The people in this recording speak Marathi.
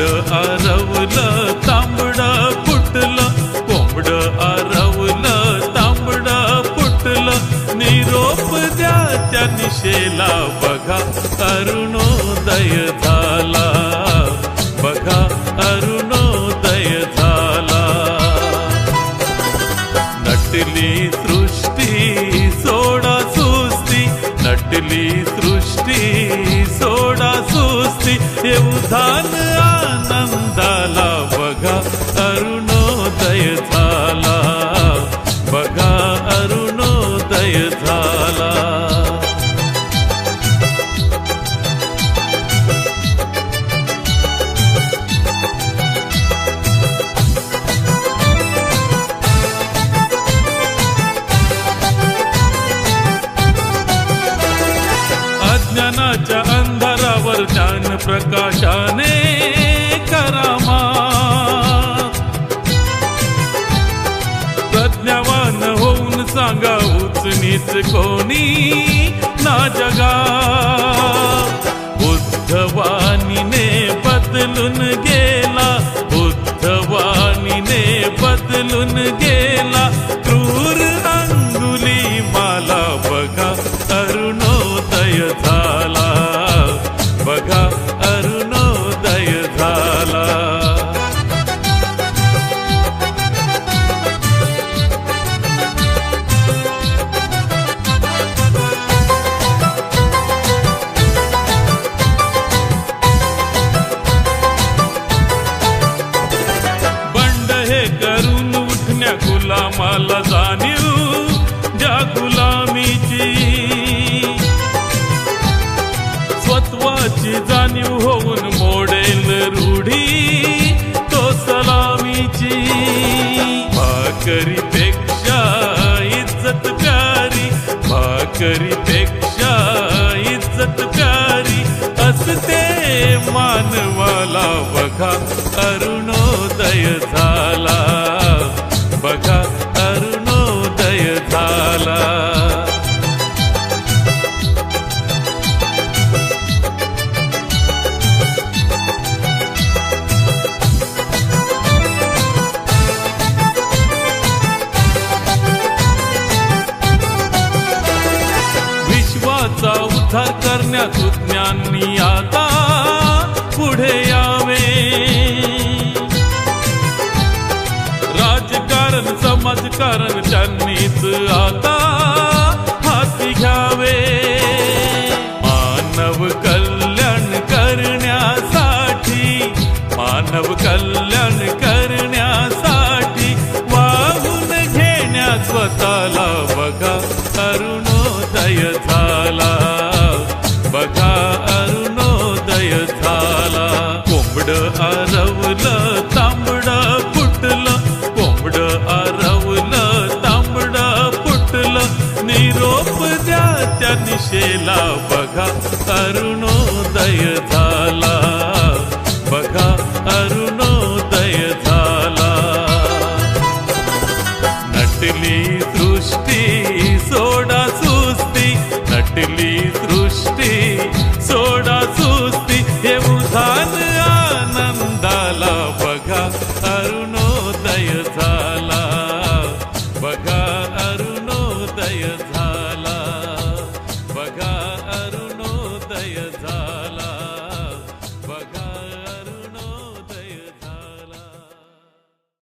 कोंबड आरवलं तांबड फुटलं. कोंबड आरवलं तांबड फुटलं. निरोप द्या त्या निशेला बघा अरुणोदय झाला. बघा अरुणोदय झाला. नटली सृष्टी सोडा सुस्ती. नटली सृष्टी सोडा सुस्ती. हे उधान अज्ञानाच्या अंधारावर ज्ञान प्रकाशाने करामा प्रज्ञावान होऊन सांगा उचनीच कोणी ना जगा. बुद्धवा मला जाणीव ज्या गुलामीची. स्वत्वाची जाणीव होऊन मोडेल रूढी तो सलामीची. भाकरीपेक्षा इज्जत प्यारी भाकरीपेक्षा इज्जत प्यारी असते मानवाला बघा अरुणोदय झाला. विश्वाचा करण्यात ज्ञानी आता पुढे यावे. राजकारण समाजकारण त्यांनीच आता हाती घ्यावे. मानव कल्याण करण्यासाठी मानव कल्याण करण्यासाठी वाहून घेण्यात स्वतःला बघा. कोंबड आरवलं तांबड फुटलं. कोंबड आरवलं तांबड फुटलं. निरोप द्या त्या दिशेला बघा अरुणोदय झाला. बघा अरुणोदय झाला. नटली सृष्टी सोडा सुस्ती. नटली अरुणोदय झाला. बघा अरुणोदय झाला. बघा अरुणोदय झाला.